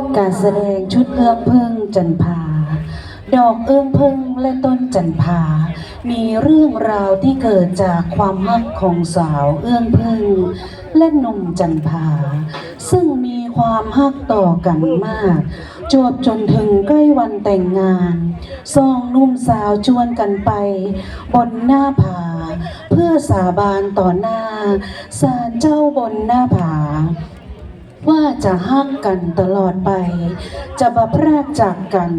นการแสดงชุดเอื้องพึ่งจันพา ดอกเอื้องพึ่งและต้นจันพา มีเรื่องราวที่เกิดจากความฮักของสาวเอื้องพึ่งและหนุ่มจันพา ซึ่งมีความฮักต่อกันมาก จวบจนถึงใกล้วันแต่งงานสองนุ่มสาวชวนกันไป บนหน้าผา เพื่อสาบานต่อหน้าศาลเจ้าบนหน้าผา ว่าจะฮักกันตลอดไป จะบัพรกจากกัน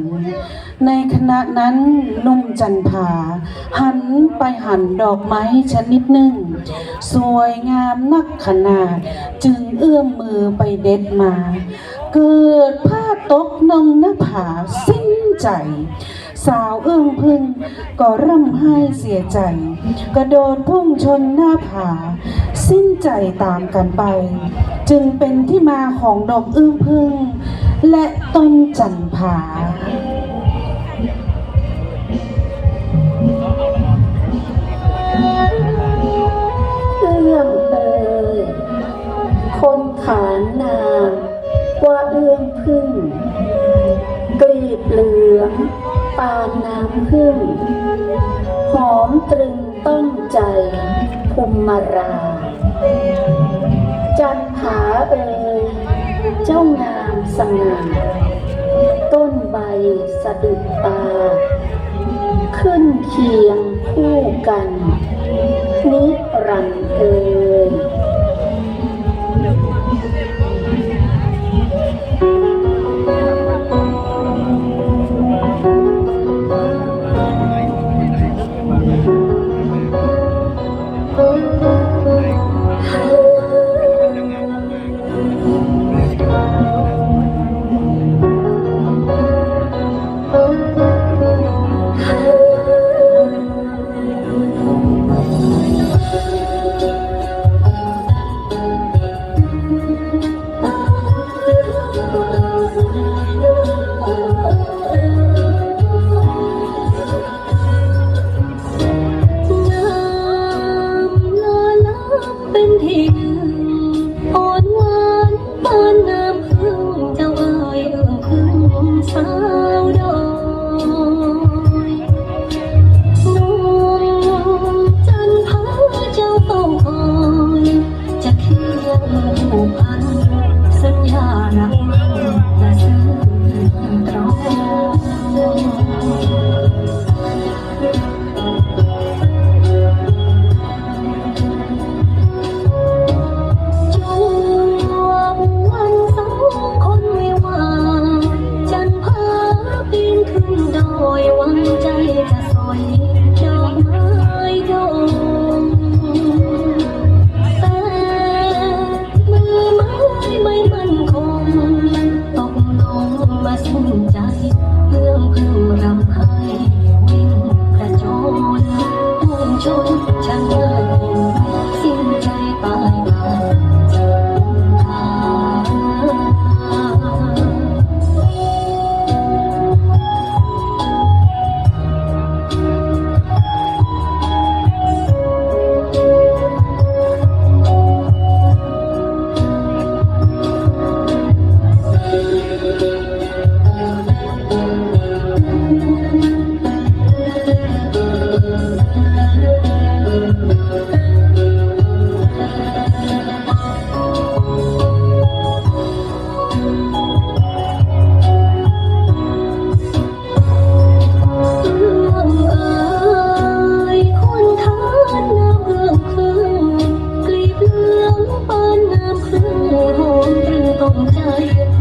ในขณะนั้นนุ่มจันผาหันไปหันดอกไม้ชนิดหนึ่ง สวยงามนักขนาด จึงเอื้อมมือไปเด็ดมา เกิดผ้าตกนงหน้าผาสิ้นใจสาวเอื้องพึ่งก็ร่ำไห้เสียใจ กระโดดพุ่งชนหน้าผา สิ้นใจตามกันไป จึงเป็นที่มาของดอกเอื้องพึ่ง และต้นจันผาเอื้อมเอ่ยคนขานนามว่าเอื้อมพึ่ง กลีบเหลืองปานน้ำพึ่ง หอมตรึงต้องใจ ภูมิมารา จันผาเอ่ยเจ้างามสง่าต้นใบสะดุดตา ขึ้นเคียงคู่กัน นิรันดร์เอย ผูกพัน สัญญารักมันชื่อตรงจวบวันสองคนวิวาจันพาปีนขึ้นดยหวังใจจะสอยดอกไม้ดง ใจ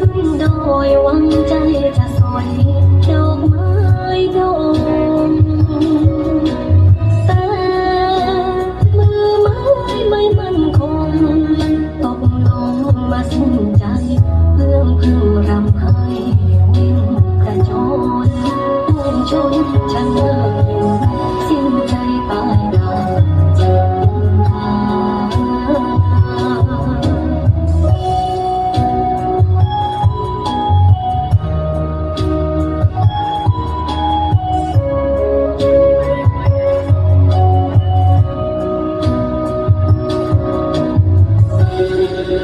ขึ้นโดยวังใจจะสวยดอกไม้ดอก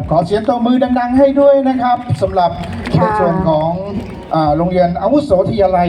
กับขอเสียงตบมือดัง ๆ ให้ด้วยนะครับสำหรับในค่ะส่วนของอ่าโรงเรียนอาวุโสวิทยาลัย